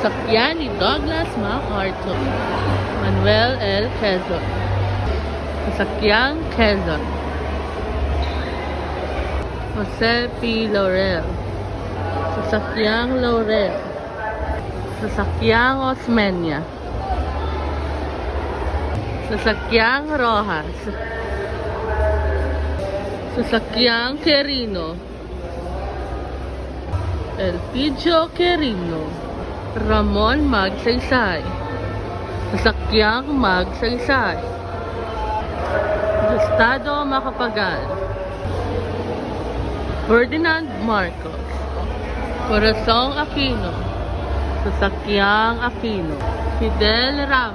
Sasakyan ni Douglas MacArthur. Manuel L. Quezon. Sasakyang Quezon. Jose P. Laurel. Sasakyang Laurel. Sasakyang Osmeña. Sasakyang Rojas. Sasakyang Querino. Elpidio Querino. Ramon Magsaysay. Sasakyang Magsaysay. Gustado Macapagal. Ferdinand Marcos. Corazon Aquino. Sasakyang Aquino. Fidel Ramos.